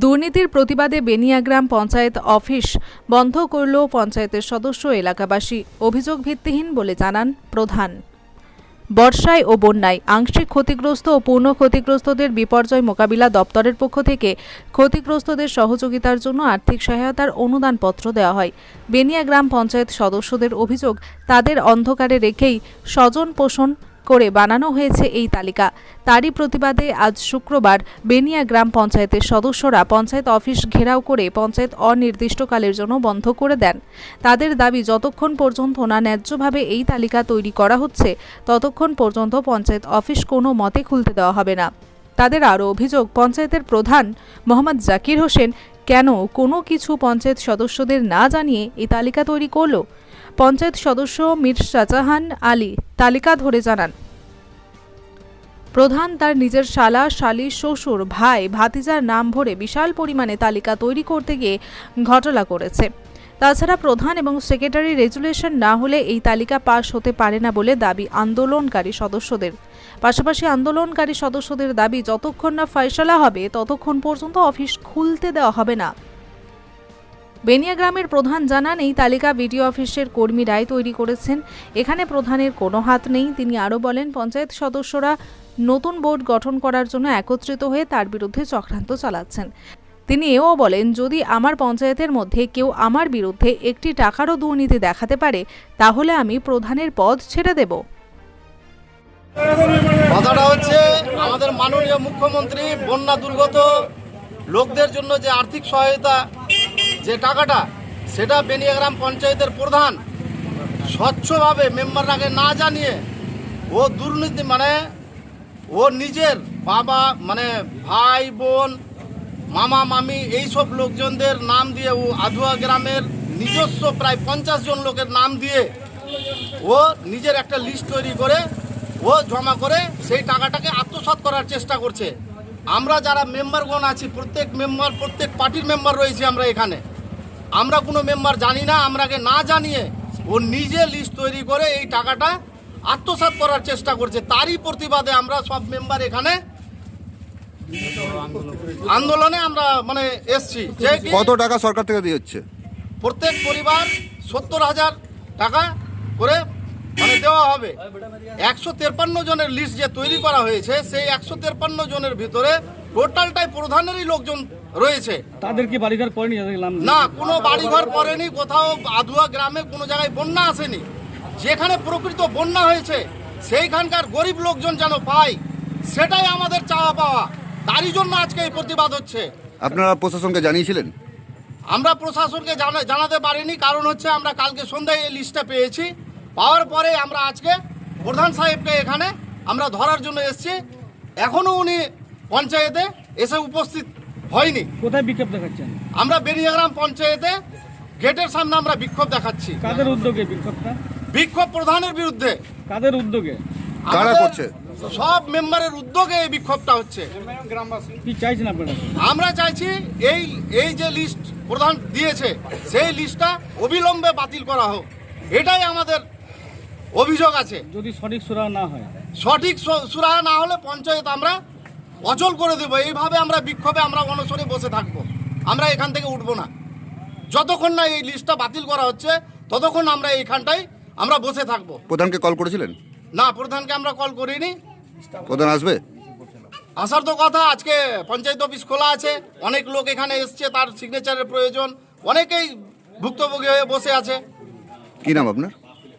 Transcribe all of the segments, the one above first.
দুর্নীতির প্রতিবাদে বেনিয়াগ্রাম পঞ্চায়েত অফিস বন্ধ করল পঞ্চায়েতের সদস্য এলাকাবাসী, অভিযোগ ভিত্তিহীন বলে জানান প্রধান। বর্ষায় ও বন্যায় আংশিক ক্ষতিগ্রস্ত ও পূর্ণ ক্ষতিগ্রস্তদের বিপর্যয় মোকাবিলা দপ্তরের পক্ষ থেকে ক্ষতিগ্রস্তদের সহযোগিতার জন্য আর্থিক সহায়তার অনুদানপত্র দেওয়া হয়। বেনিয়া গ্রাম পঞ্চায়েত সদস্যদের অভিযোগ, তাদের অন্ধকারে রেখেই স্বজন পোষণ করে বানানো হয়েছে এই তালিকা। তারই প্রতিবাদে আজ শুক্রবার বেনিয়া গ্রাম পঞ্চায়েতের সদস্যরা পঞ্চায়েত অফিস ঘেরাও করে পঞ্চায়েত অনির্দিষ্টকালের জন্য বন্ধ করে দেন। তাদের দাবি, যতক্ষণ পর্যন্ত না ন্যায্যভাবে এই তালিকা তৈরি করা হচ্ছে, ততক্ষণ পর্যন্ত পঞ্চায়েত অফিস কোনো মতে খুলতে দেওয়া হবে না। তাদের আরও অভিযোগ, পঞ্চায়েতের প্রধান মোহাম্মদ জাকির হোসেন কেন কোনো কিছু পঞ্চায়েত সদস্যদের না জানিয়ে এই তালিকা তৈরি করল? পঞ্চায়েত সদস্য মীর শাহজাহান আলী তালিকা ধরে জানান। প্রধান তার নিজের শালা, শালি, শ্বশুর, ভাই, ভাতিজার নাম ভরে বিশাল পরিমাণে তালিকা তৈরি করতে গিয়ে ঘটনা করেছে। তাছাড়া প্রধান এবং সেক্রেটারি রেজুলেশন না হলে এই তালিকা পাশ হতে পারে না বলে দাবি আন্দোলনকারী সদস্যদের। পাশাপাশি আন্দোলনকারী সদস্যদের দাবি, যতক্ষণ না ফয়সলা হবে, ততক্ষণ পর্যন্ত অফিস খুলতে দেওয়া হবে না। বেনিয়া গ্রামের প্রধান জানান, এই তালিকা বিডিও অফিসের কর্মীরাই তৈরি করেছেন। এখানে প্রধানের কোনো হাত নেই। তিনি আরও বলেন, পঞ্চায়েত সদস্যরা নতুন বোর্ড গঠন করার জন্য একত্রিত হয়ে তার বিরুদ্ধে চক্রান্ত চালাচ্ছেন। তিনি এও বলেন, যদি আমার পঞ্চায়েতের মধ্যে কেউ আমার বিরুদ্ধে একটি টাকারও দুর্নীতি দেখাতে পারে, তাহলে আমি প্রধানের পদ ছেড়ে দেব। কথাটা হচ্ছে, আমাদের মাননীয় মুখ্যমন্ত্রী, বন্যা দুর্গত লোকদের জন্য যে আর্থিক সহায়তা যে টাকাটা সেটা বেনিয়াগ্রাম পঞ্চায়েতের প্রধান স্বচ্ছভাবে মেম্বাররাকে না জানিয়ে ও দুর্নীতি মানে ও নিজের বাবা মানে ভাই, বোন, মামা, মামি, এইসব লোকজনদের নাম দিয়ে ও আধুয়া গ্রামের নিজস্ব প্রায় পঞ্চাশ জন লোকের নাম দিয়ে ও নিজের একটা লিস্ট তৈরি করে ও জমা করে সেই টাকাটাকে আত্মসাৎ করার চেষ্টা করছে। আমরা যারা মেম্বারগণ আছি, প্রত্যেক মেম্বার, প্রত্যেক পার্টির মেম্বার রয়েছি আমরা এখানে। আমরা কোনো মেম্বার জানি না আমরাকে না জানিয়ে ও নিজে লিস্ট তৈরি করে এই টাকাটা আত্মসাৎ করার চেষ্টা করছে। তারই প্রতিবাদে আমরা সব মেম্বার এখানে আন্দোলনে আমরা মানে এসছি। যে কত টাকা সরকার থেকে দিয়ে হচ্ছে? প্রত্যেক পরিবার সত্তর হাজার টাকা করে মানে দেওয়া হবে। একশো তেপ্পান্ন জনের লিস্ট যে তৈরি করা হয়েছে সেই একশো তেপ্পান্ন জনের ভিতরে টোটালটাই প্রধানেরই লোকজন রয়েছে। তাদের কি বাড়িঘর নাম না কোনো বাড়িঘর পড়েনি কোথাও আধুয়া গ্রামে কোনো জায়গায় বন্যা আসেনি। যেখানে প্রকৃত বন্যা হয়েছে সেইখানকার গরিব লোকজন যেন পায় সেটাই আমাদের চাওয়া পাওয়া। তারই জন্য আজকে এই প্রতিবাদ হচ্ছে। আপনারা প্রশাসনকে জানিয়েছিলেন? আমরা প্রশাসনকে জানা- জানাতে পারিনি কারণ হচ্ছে আমরা কালকে সন্ধ্যায় এই লিস্টটা পেয়েছি। পাওয়ার পরে আমরা আজকে প্রধান সাহেবকে এখানে আমরা ধরার জন্য এসেছি। এখনও উনি পঞ্চায়েতে এসে উপস্থিত হয়নি কোথায় বিক্ষোভ দেখাচ্ছেন? আমরা বেরিয়াগ্রাম পঞ্চায়েতে গেটের সামনে আমরা বিক্ষোভ দেখাচ্ছি। কাদের উদ্যোগে বিক্ষোভটা? বিক্ষোভ প্রধানের বিরুদ্ধে। কাদের উদ্যোগে? কারা করছে? সব মেম্বারের উদ্যোগে এই বিক্ষোভটা হচ্ছে। কি চাইছেন আপনারা? আমরা চাইছি এই এই যে লিস্ট প্রধান দিয়েছে সেই লিস্টটা অবিলম্বে বাতিল করা হোক। এটাই আমাদের অভিযোগ আছে। যদি সঠিক সুরা না হয়? সঠিক সুরাহা না হলে পঞ্চায়েত আমরা অচল করে দেবো। এইভাবে আমরা বিক্ষোভে আমরা অনশনে বসে থাকব। আমরা এখান থেকে উঠবো না। যতক্ষণ না এই লিস্টটা বাতিল করা হচ্ছে ততক্ষণ আমরা এইখানটাই আমরা বসে থাকব। প্রধানকে কল করেছিলেন? না প্রধানকে আমরা কল করিনি। প্রধান আসবে? আসার তো কথা আজকে পঞ্চায়েত অফিস খোলা আছে। অনেক লোক এখানে এসছে তার সিগনেচারের প্রয়োজন। অনেকেই ভুক্তভোগী হয়ে বসে আছে। কি নাম আপনার?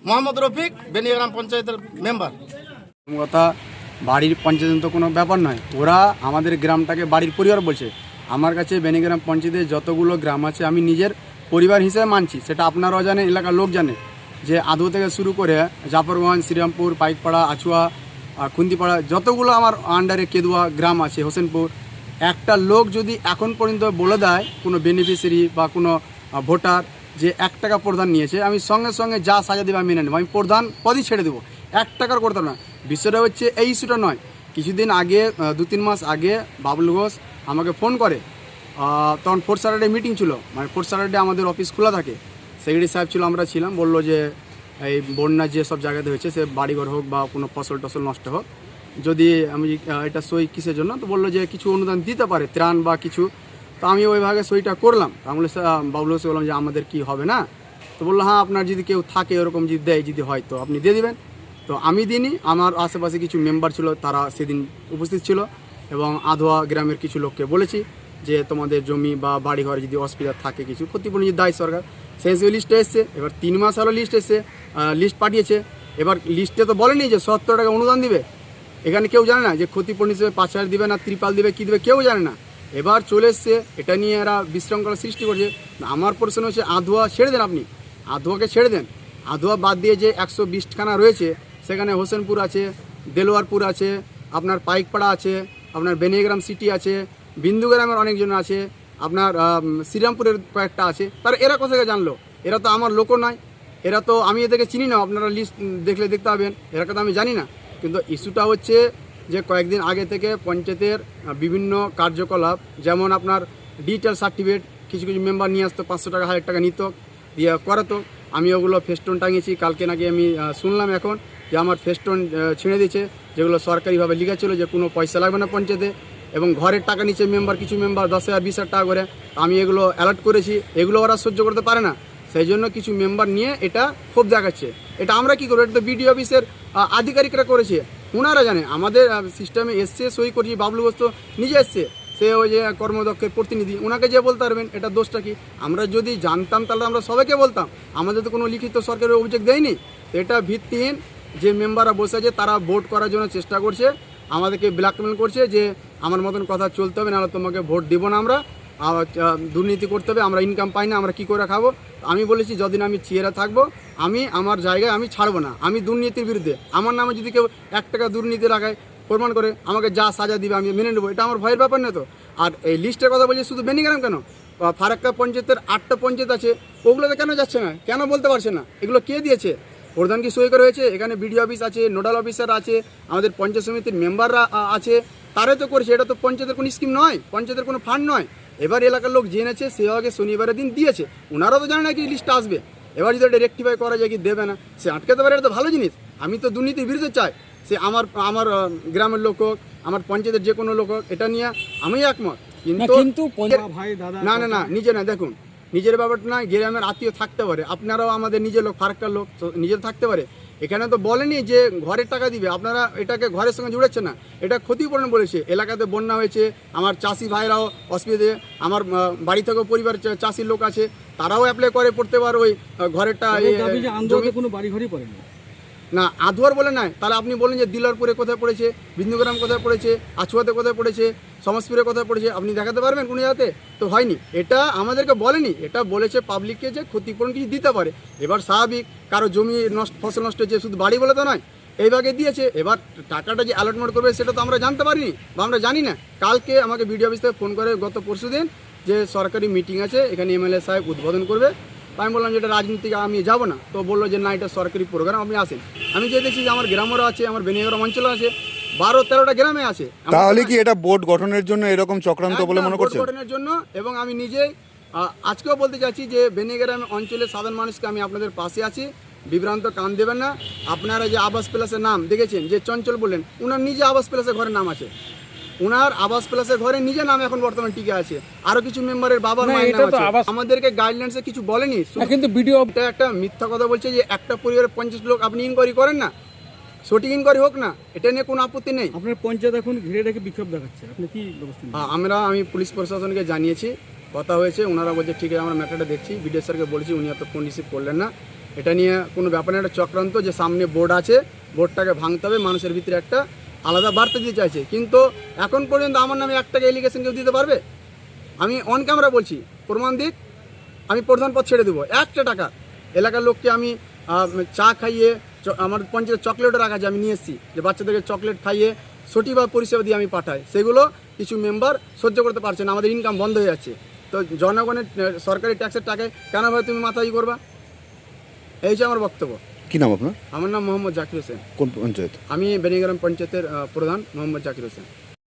মোহাম্মদ রফিক বেনিয়াগ্রাম পঞ্চায়েতের মেম্বার কথা বাড়ির পঞ্চায়েত তো কোনো ব্যাপার নয়। ওরা আমাদের গ্রামটাকে বাড়ির পরিবার বলছে। আমার কাছে বেনিগ্রাম পঞ্চায়েতের যতগুলো গ্রাম আছে আমি নিজের পরিবার হিসেবে মানছি। সেটা আপনারাও জানেন এলাকার লোক জানে। যে আদৌ থেকে শুরু করে জাফরগঞ্জ শ্রীরামপুর পাইকপাড়া আচুয়া আহ, খুন্তিপাড়া যতগুলো আমার আন্ডারে কেদুয়া গ্রাম আছে হোসেনপুর একটা লোক যদি এখন পর্যন্ত বলে দেয় কোনো বেনিফিশিয়ারি বা কোনো ভোটার যে এক টাকা প্রধান নিয়েছে আমি সঙ্গে সঙ্গে যা সাজা দেবে আমি মেনে নেব। আমি প্রধান পদই ছেড়ে দেবো। এক টাকার করতাম না বিষয়টা হচ্ছে এই ইস্যুটা নয়। কিছুদিন আগে দু তিন মাস আগে বাবলু ঘোষ আমাকে ফোন করে। তখন ফোর্থ স্যাটারডে মিটিং ছিল। মানে ফোর্থ স্যাটারডে আমাদের অফিস খোলা থাকে। সেক্রেটারি সাহেব ছিল আমরা ছিলাম। বলল যে এই বন্যা যে সব জায়গাতে হয়েছে সে বাড়িঘর হোক বা কোনো ফসল টসল নষ্ট হোক যদি আমি এটা সই কিসের জন্য? তো বলল যে কিছু অনুদান দিতে পারে ত্রাণ বা কিছু। তো আমি ওই ভাগে সইটা করলাম। তো আমি বলে, "স্যার, বাবলু হোসে বললাম যে আমাদের কি হবে না? তো বলল হ্যাঁ আপনার যদি কেউ থাকে ওরকম যদি দেয় যদি হয় তো আপনি দিয়ে দিবেন। তো আমি দিনই, আমার আশেপাশে কিছু মেম্বার ছিল, তারা সেদিন উপস্থিত ছিল এবং আধোয়া গ্রামের কিছু লোককে বলেছি যে তোমাদের জমি বা বাড়ি ঘরে যদি অসুবিধা থাকে কিছু, ক্ষতিপূরণ যদি দেয় সরকার। সেই লিস্টে এসছে, এবার তিন মাস হলো লিস্ট এসছে লিস্ট পাঠিয়েছে। এবার লিস্টে তো বলেনি যে সত্তর টাকা অনুদান দিবে। এখানে কেউ জানে না যে ক্ষতিপূরণ হিসেবে পাঁচ হাজার দিবে না, ত্রিপাল দিবে, কী দেবে, কেউ জানে না। এবার চলে এসছে, এটা নিয়ে এরা বিশৃঙ্খলা সৃষ্টি করছে। আমার প্রশ্ন হচ্ছে, আধোয়া ছেড়ে দেন আপনি। আধোয়াকে ছেড়ে দেন। আধোয়া বাদ দিয়ে যে একশো বিশখানা রয়েছে সেখানে হোসেনপুর আছে, দেলোয়ারপুর আছে, আপনার পাইকপাড়া আছে, আপনার বেনিগ্রাম সিটি আছে, বিন্দুগ্রামের অনেকজন আছে, আপনার শ্রীরামপুরের কয়েকটা আছে। তার এরা কোথায় জানলো। এরা তো আমার লোকও নয়। এরা তো আমি এদেরকে চিনি না, আপনারা লিস্ট দেখলে দেখতে পাবেন। এরা তো আমি জানি না। কিন্তু ইস্যুটা হচ্ছে যে কয়েকদিন আগে থেকে পঞ্চায়েতের বিভিন্ন কার্যকলাপ, যেমন আপনার ডিজিটাল সার্টিফিকেট কিছু কিছু মেম্বার নিয়ে আসতো, পাঁচশো টাকা, হাজার টাকা নিত, দিয়ে করাতো। আমি ওগুলো ফেস্টন টাঙিয়েছি, কালকে নাকি আমি শুনলাম এখন। যে আমার ফেস্টন ছিঁড়ে দিয়েছে, যেগুলো সরকারিভাবে লিখা ছিল যে কোনো পয়সা লাগবে না পঞ্চায়েতে, এবং ঘরের টাকা নিচে মেম্বার কিছু মেম্বার দশ হাজার, বিশ হাজার টাকা করে আমি এগুলো অ্যালার্ট করেছি, এগুলো ওরা সহ্য করতে পারে না। সেই জন্য কিছু মেম্বার নিয়ে এটা ক্ষোভ দেখাচ্ছে। এটা আমরা কি করব? এটা তো বিডিও অফিসের আধিকারিকরা করেছে। ওনারা জানে, আমাদের সিস্টেমে এসছে, সই করছি, বাবলু বস্ত নিজে এসছে। সে ওই যে কর্মদক্ষের প্রতিনিধি ওনাকে যে বলতে পারবেন, এটা দোষটা কি? আমরা যদি জানতাম, তাহলে আমরা সবাইকে বলতাম। আমাদের তো কোনো লিখিত সরকারের অভিযোগ দেয়নি। এটা ভিত্তিহীন যে মেম্বাররা বসে আছে তারা ভোট করার জন্য চেষ্টা করছে। আমাদেরকে ব্ল্যাকমেল করছে যে আমার মতন কথা চলতে হবে নাহলে তোমাকে ভোট দিব না আমরা। আর, দুর্নীতি করতে হবে আমরা ইনকাম পাই না আমরা কি করে খাব? আমি বলেছি যদিন আমি চেয়ারে থাকব আমি আমার জায়গায় আমি ছাড়বো না। আমি দুর্নীতির বিরুদ্ধে। আমার নামে যদি কেউ এক টাকা দুর্নীতি রাখায় প্রমাণ করে আমাকে যা সাজা দিবে আমি মেনে নেব। এটা আমার ভয়ের ব্যাপার না তো। আর এই লিস্টের কথা বলছি শুধু বেনিগ্রাম কেন? ফারাক্কা পঞ্চায়েতের আটটা পঞ্চায়েত আছে ওগুলোতে কেন যাচ্ছে না? কেন বলতে পারছে না? এগুলো কে দিয়েছে? প্রধান কি সই করে হয়েছে? এখানে বিডিও অফিস আছে নোডাল অফিসার আছে আমাদের পঞ্চায়েত সমিতির মেম্বাররা আছে। তারাই তো করছে এটা তো পঞ্চায়েতের কোনো স্কিম নয় পঞ্চায়েতের কোনো ফান্ড নয়। এবার এলাকার লোক জেনেছে সে আগে শনিবারের দিন দিয়েছে। ওনারাও তো জানে না কি লিস্টটা আসবে। এবার যদি এটা রেক্টিফাই করা যায় কি দেবে না? সে আটকাতে পারে এটা তো ভালো জিনিস। আমি তো দুর্নীতির বিরুদ্ধে চাই। সে আমার আমার গ্রামের লোক হোক আমার পঞ্চায়েতের যে কোনো লোক হোক এটা নিয়ে আমি একমত। কিন্তু কিন্তু না না না নিজে না দেখুন। নিজের ব্যাপারটা না গ্রামের আত্মীয় থাকতে পারে। আপনারাও আমাদের নিজের লোক ফারাক্কার লোক তো নিজের থাকতে পারে। এখানে তো বলেনি যে ঘরের টাকা দিবে। আপনারা এটাকে ঘরের সঙ্গে জুড়েছে না। এটা ক্ষতিপূরণ বলেছে। এলাকাতে বন্যা হয়েছে। আমার চাষি ভাইরাও অসুবিধে। আমার বাড়ি থেকেও পরিবার চাষির লোক আছে। তারাও অ্যাপ্লাই করে পড়তে পারে ওই ঘরেরটা জমি কোনো বাড়ি ঘরই পড়েনি। না আধুয়ার বলে নাই। তাহলে আপনি বলেন যে দিলারপুরে কোথায় পড়েছে, বিন্দুগ্রাম কোথায় পড়েছে, আছুয়াতে কোথায় পড়েছে সমাজপুরে কোথায় পড়েছে, আপনি দেখাতে পারবেন কোনো জায়গাতে? তো হয়নি। এটা আমাদেরকে বলেনি। এটা বলেছে পাবলিককে যে ক্ষতিপূরণ কিছু দিতে পারে। এবার স্বাভাবিক, কারও জমি নষ্ট, ফসল নষ্ট হয়েছে, শুধু বাড়ি বলে তো নয়, এই ভাগে দিয়েছে। এবার টাকাটা যে অ্যালটমেন্ট করবে, সেটা তো আমরা জানতে পারিনি বা আমরা জানি না। কালকে আমাকে বিডিও অফিস থেকে ফোন করে গত পরশু দিন যে সরকারি মিটিং আছে, এখানে এমএলএ সাহেব উদ্বোধন করবে। তো আমি বললাম যে এটা রাজনীতিকে আমি যাব না। তো বলল যে না এটা সরকারি প্রোগ্রাম আপনি আসেন। আমি যে দেখছি যে আমার গ্রামেরও আছে আমার বেনিয়াগ্রাম অঞ্চলও আছে বারো তেরোটা গ্রামে আছে। তাহলে কি এটা বোর্ড গঠনের জন্য এরকম চক্রান্ত বলে মনে করছে গঠনের জন্য এবং আমি নিজেই আজকেও বলতে চাচ্ছি যে বেনিগ্রাম অঞ্চলের সাধারণ মানুষকে আমি আপনাদের পাশে আছি। বিভ্রান্ত কান দেবেন না। আপনারা যে আবাস প্লাসের নাম দেখেছেন যে চঞ্চল বললেন উনার নিজে আবাস প্লাসের ঘরের নাম আছে। উনার আবাস প্লাসের ঘরে নিজে নাম এখন বর্তমানে টিকে আছে। আরও কিছু মেম্বারের বাবার মায়ের নাম আছে। আমাদেরকে গাইডলাইন্সে কিছু বলেনি। কিন্তু ভিডিও একটা মিথ্যা কথা বলছে যে একটা পরিবারের পঞ্চাশ লোক আপনি ইনকোয়ারি করেন না? সঠিক ইনকোয়ারি হোক না এটা নিয়ে কোনো আপত্তি নেই। আপনার পঞ্চায়েত এখন ঘিরে রেখে বিক্ষোভ দেখাচ্ছে। আপনি কি? আমরা আমি পুলিশ প্রশাসনকে জানিয়েছি কথা হয়েছে ওনারা বলছে ঠিক আছে আমরা ম্যাটারটা দেখছি। বিডিও স্যারকে বলেছি উনি এত ফোন রিসিভ করলেন না। এটা নিয়ে কোনো ব্যাপার না একটা চক্রান্ত যে সামনে বোর্ড আছে বোর্ডটাকে ভাঙতে হবে মানুষের ভিতরে একটা আলাদা বার্তা দিতে চাইছে। কিন্তু এখন পর্যন্ত আমার নামে এক টাকা এলিগেশন কেউ দিতে পারবে? আমি অন ক্যামেরা বলছি, প্রমাণ দিক, আমি প্রধান পদ ছেড়ে দেবো। একটা টাকা। এলাকার লোককে আমি চা খাইয়ে আমার পঞ্চায়েত চকলেটও রাখা আছে আমি নিয়ে এসেছি, যে বাচ্চাদেরকে চকলেট খাইয়ে সঠিকভাবে পরিষেবা দিয়ে আমি পাঠাই। সেগুলো কিছু মেম্বার সহ্য করতে পারছে না, আমাদের ইনকাম বন্ধ হয়ে যাচ্ছে। তো জনগণের সরকারি ট্যাক্সের টাকায় কেন ভাবে তুমি মাথা ই করবা? এই হচ্ছে আমার বক্তব্য। কি নাম আপনার? আমার নাম মোহাম্মদ জাকির হোসেন। কোন পঞ্চায়েত? আমি বেনিগ্রাম পঞ্চায়েতের প্রধান মোহাম্মদ জাকির হোসেন।